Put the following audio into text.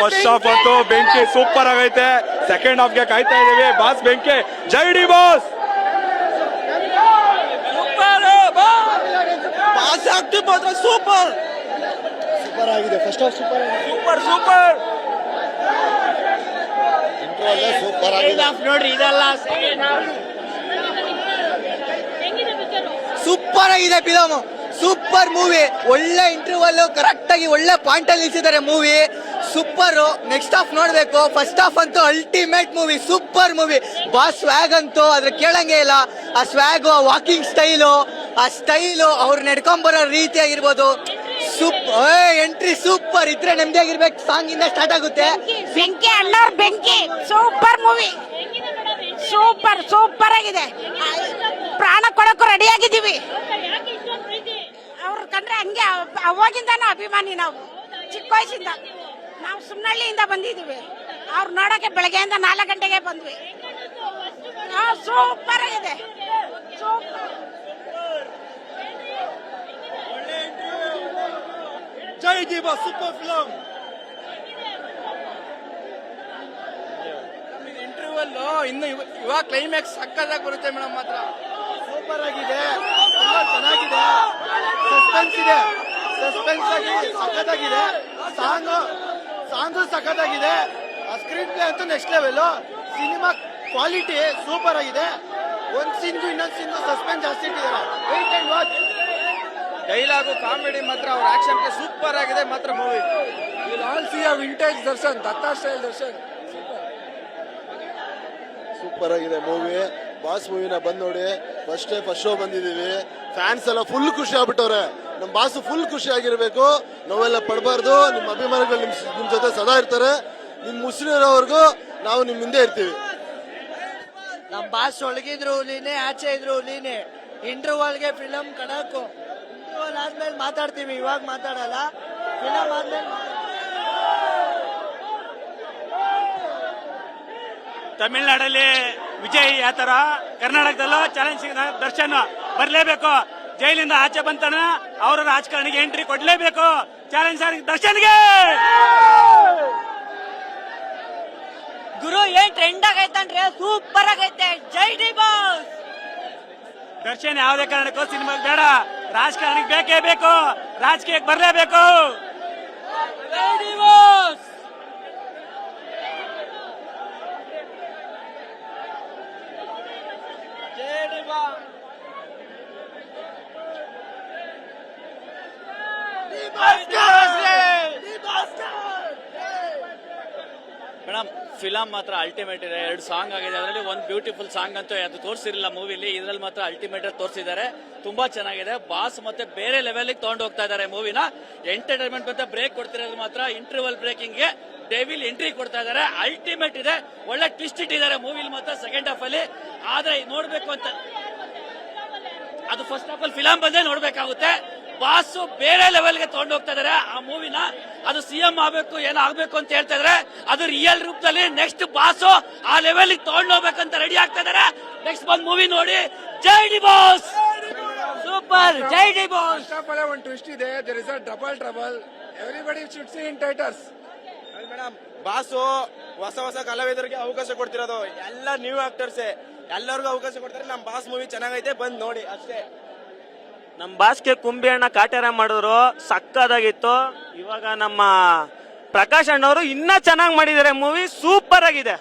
First half ಅಂತೂ ಬೆಂಕಿ super ಆಗೈತೆ. ಸೆಕೆಂಡ್ ಹಾಫ್ಗೆ ಕಾಯ್ತಾ ಇದೀವಿ ಬಾಸ್ ಬೆಂಕಿ. ಜೈ ಡಿ ಬಾಸ್! ಸೂಪರ್ ಸೂಪರ್ ಆಗಿದೆ ಫಸ್ಟ್ ಹಾಫ್ ಸೂಪರ್ ಆಗಿದೆ. ಸೂಪರ್ ಸೂಪರ್ ಸೂಪರ್ ಆಗಿದೆ. ನೋಡ್ರಿ ಇದೆಲ್ಲ ಸೂಪರ್ ಆಗಿದೆ ಫಿಲಮ್ ಸೂಪರ್ ಮೂವಿ ಒಳ್ಳೆ ಇಂಟರ್ವಲ್ ಕರೆಕ್ಟ್ ಆಗಿ ಒಳ್ಳೆ ಪಾಯಿಂಟ್ ಅಲ್ಲಿ ನಿಲ್ಸಿದ್ದಾರೆ ಮೂವಿ ಸೂಪರ್ ನೆಕ್ಸ್ಟ್ ಹಾಫ್ ನೋಡಬೇಕು. ಫಸ್ಟ್ ಹಾಫ್ ಅಂತೂ ultimate movie super movie boss swag ಅಂತೂ ಅದ್ರ ಕೇಳಂಗೇ ಇಲ್ಲ. ಆ ಸ್ವ್ಯಾಗು ವಾಕಿಂಗ್ ಸ್ಟೈಲು ಆ ಸ್ಟೈಲು ಅವ್ರು ನಡ್ಕೊಂಬರೋ ರೀತಿ ಆಗಿರ್ಬೋದು. ಸೂಪ್ ಎಂಟ್ರಿ ಸೂಪರ್ ಇದ್ರೆ ನೆಮ್ಮದಿಯಾಗಿರ್ಬೇಕು ಸಾಂಗ್ ಇಂದ ಸ್ಟಾರ್ಟ್ ಆಗುತ್ತೆ. ಬೆಂಕಿ ಅಣ್ಣವ್ರ ಬೆಂಕಿ. ಸೂಪರ್ ಮೂವಿ ಸೂಪರ್ ಸೂಪರ್ ಆಗಿದೆ. ಪ್ರಾಣ ಕೊಡಕ್ಕೂ ರೆಡಿ ಆಗಿದ್ದೀವಿ. ಅವ್ರ ಕಂಡ್ರೆ ಹಂಗೆ ಅವ್- ಅವಾಗಿಂದಾನು ಅಭಿಮಾನಿ ನಾವು. ಚಿಕ್ಕ ವಯಸ್ಸಿಂದ. ನಾವು ಸುಮ್ನಳ್ಳಿಯಿಂದ ಬಂದಿದ್ದೀವಿ. ಅವ್ರು ನೋಡೋಕೆ ಬೆಳಗ್ಗೆಯಿಂದ ನಾಲ್ಕು ಗಂಟೆಗೆ ಬಂದ್ವಿ. ಸೂಪರ್ ಆಗಿದೆ. ಸೂಪರ್ ಜೈ ದೀಪ ಸೂಪರ್ ಫಿಲಮ್ ಇಂಟರ್ವಲ್ ಇನ್ನು ಯುವ ಇವಾಗ ಕ್ಲೈಮ್ಯಾಕ್ಸ್ ಸಕ್ಕತ್ತಾಗಿ ಬರುತ್ತೆ ಮೇಡಮ್ ಮಾತ್ರ. ಸೂಪರ್ ಆಗಿದೆ. ತುಂಬಾ ಚೆನ್ನಾಗಿದೆ. ಸಸ್ಪೆನ್ಸ್ ಇದೆ. ಸಸ್ಪೆನ್ಸ್ ಆಗಿ ಸಕ್ಕದಾಗಿದೆ ಸಾಂಗ್ ಸಾಂಗು ಸಖತ್ತಾಗಿದೆ. ಸ್ಕ್ರೀನ್ ಪ್ಲೇ ಅಂತೂ next level cinema quality super ಆಗಿದೆ. ಒಂದ್ ಸೀನ್ಗೂ ಇನ್ನೊಂದು ಸೀನ್ಗೂ ಸಸ್ಪೆನ್ಸ್ ಜಾಸ್ತಿ ಇಟ್ಟಿದ್ದಾರೆ. Wait and watch dialogue comedy ಮಾತ್ರ ಅವ್ರ ಆಕ್ಷನ್ಗೆ ಸೂಪರ್ ಆಗಿದೆ ಮಾತ್ರ movie will all see a vintage Darshan Datta style Darshan. Super ಆಗಿದೆ ಮೂವಿ ಬಾಸ್ ಮೂವಿನ ಬಂದ್ ನೋಡಿ. ಫಸ್ಟ್ ಡೇ ಫಸ್ಟ್ ಶೋ ಬಂದಿದೀವಿ ಫ್ಯಾನ್ಸ್ ಎಲ್ಲ ಫುಲ್ ಖುಷಿ ಆಗ್ಬಿಟ್ಟವ್ರೆ. ನಮ್ ಬಾಸು ಫುಲ್ ಖುಷಿ ಆಗಿರಬೇಕು. ನೋವೆಲ್ಲ ಪಡಬಾರ್ದು. ನಿಮ್ಮ ಅಭಿಮಾನಿಗಳು ನಿಮ್ಮ ನಿಮ್ ಜೊತೆ ಸದಾ ಇರ್ತಾರೆ. ನಿಮ್ ಮುಸ್ಲಿಮರವರೆಗೂ ನಾವು ನಿಮ್ಮ ಹಿಂದೆ ಇರ್ತೀವಿ. ನಮ್ಮ ಬಾಸ್ ಒಳಗಿದ್ರು ಹುಲಿನೇ ಆಚೆ ಇದ್ರು ಹುಲಿನೇ ಇಂಟರ್ವಲ್ಗೆ ಫಿಲಮ್ ಕಡಕು ಇಂಟರ್ವಲ್ ಆದ್ಮೇಲೆ ಮಾತಾಡ್ತೀವಿ. ಇವಾಗ ಮಾತಾಡಲ್ಲ. ಫಿಲಮ್ ಆದ್ಮೇಲೆ ತಮಿಳ್ನಾಡಲ್ಲಿ ವಿಜಯ್ ಯಾವ ಥರ ಕರ್ನಾಟಕದಲ್ಲೂ ಚಾಲೆಂಜ್ ಸಿಗ ದರ್ಶನ್ ಬರ್ಲೇಬೇಕು. ಜೈಲಿಂದ ಆಚೆ ಬಂತಾನ ಅವರ ರಾಜಕಾರಣಿಗೆ ಎಂಟ್ರಿ ಕೊಡ್ಲೇಬೇಕು. ಚಾಲೆಂಜ್ ಸರ್ ದರ್ಶನ್ಗೆ! ಗುರು ಏನ್ ಟ್ರೆಂಡ್ ಆಗೈತನ್ರಿ ಸೂಪರ್ ಆಗೈತೆ. ಜೈ ಡಿ ಬಾಸ್! ದರ್ಶನ್ ಯಾವುದೇ ಕಾರಣಕ್ಕೂ ಸಿನಿಮಾ ಬೇಡ. ರಾಜಕಾರಣಿಗೆ ಬೇಕೇ ಬೇಕು. ರಾಜಕೀಯಕ್ಕೆ ಬರ್ಲೇಬೇಕು. ಮೇಡಮ್ ಫಿಲಮ್ ಮಾತ್ರ ಅಲ್ಟಿಮೇಟ್ ಇದೆ. ಎರಡು ಸಾಂಗ್ ಆಗಿದೆ. ಅದರಲ್ಲಿ ಒಂದು ಬ್ಯೂಟಿಫುಲ್ ಸಾಂಗ್ ಅಂತೂ ಅದು ತೋರಿಸಿರಲಿಲ್ಲ ಮೂವಿಲಿ ಇದ್ರಲ್ಲಿ ಮಾತ್ರ ಅಲ್ಟಿಮೇಟ್ ತೋರಿಸಿದ್ದಾರೆ. ತುಂಬಾ ಚೆನ್ನಾಗಿದೆ. ಬಾಸ್ ಮತ್ತೆ ಬೇರೆ ಲೆವೆಲ್ ತಗೊಂಡು ಹೋಗ್ತಾ ಇದ್ದಾರೆ ಮೂವಿನ ಎಂಟರ್ಟೈನ್ಮೆಂಟ್ ಮತ್ತೆ ಬ್ರೇಕ್ ಕೊಡ್ತಿರೋದು ಮಾತ್ರ ಇಂಟರ್ವಲ್ ಬ್ರೇಕಿಂಗ್ಗೆ ಡೆವಿಲ್ ಎಂಟ್ರಿ ಕೊಡ್ತಾ ಇದ್ದಾರೆ. ಅಲ್ಟಿಮೇಟ್ ಇದೆ. ಒಳ್ಳೆ ಟ್ವಿಸ್ಟ್ ಇಟ್ಟಿದ್ದಾರೆ ಮೂವಿಲಿ ಮಾತ್ರ ಸೆಕೆಂಡ್ ಹಾಫ್ ಅಲ್ಲಿ. ಆದ್ರೆ ನೋಡ್ಬೇಕು ಅಂತ ಅದು ಫಸ್ಟ್ ಆಫ್ ಆಲ್ ಫಿಲಂ ಬಂದೇ ನೋಡ್ಬೇಕಾಗುತ್ತೆ. ಬಾಸ್ ಬೇರೆ ಲೆವೆಲ್ಗೆ ತಗೊಂಡು ಹೋಗ್ತಾ ಇದಾರೆ. ಆ ಮೂವಿನ ಅದು ಸಿಎಂ ಆಗ್ಬೇಕು ಏನೋ ಆಗ್ಬೇಕು ಅಂತ ಹೇಳ್ತಾ ಇದಾರೆ. ಅದು ರಿಯಲ್ ರೂಪದಲ್ಲಿ ನೆಕ್ಸ್ಟ್ ಬಾಸು ಆ ಲೆವೆಲ್ ತಗೊಂಡು ಹೋಗ್ಬೇಕಂತ ರೆಡಿ ಆಗ್ತಾ ಇದಾರೆ. ನೆಕ್ಸ್ಟ್ ಬಂದ್ ಮೂವಿ ನೋಡಿ. ಜೈ ಡಿ ಬಾಸ್ ಸೂಪರ್ ಜೈ ಡಿ ಬಾಸ್ ಒಂದು ಟ್ವಿಸ್ಟ್ ಇದೆ. There is a double trouble everybody should see in theatres madam boss ಹೊಸ ಹೊಸ ಕಲಾವಿದರಿಗೆ ಅವಕಾಶ ಕೊಡ್ತಿರೋದು. ಎಲ್ಲ ನ್ಯೂ ಆಕ್ಟರ್ಸ್ ಎಲ್ಲರಿಗೂ ಅವಕಾಶ ಕೊಡ್ತಾರೆ. ನಮ್ಮ ಬಾಸ್ ಮೂವಿ ಚೆನ್ನಾಗೈತೆ. ಬಂದ್ ನೋಡಿ ಅಷ್ಟೇ. ನಮ್ ಬಾಸ್ಗೆ ಕುಂಬಿ ಅಣ್ಣ ಕಾಟ್ಯಾರ ಮಾಡಿದ್ರು, ಸಕ್ಕದಾಗಿತ್ತು. ಇವಾಗ ನಮ್ಮ ಪ್ರಕಾಶ್ ಅಣ್ಣವರು ಇನ್ನ ಚೆನ್ನಾಗಿ ಮಾಡಿದ್ದಾರೆ ಮೂವಿ, ಸೂಪರ್ ಆಗಿದೆ.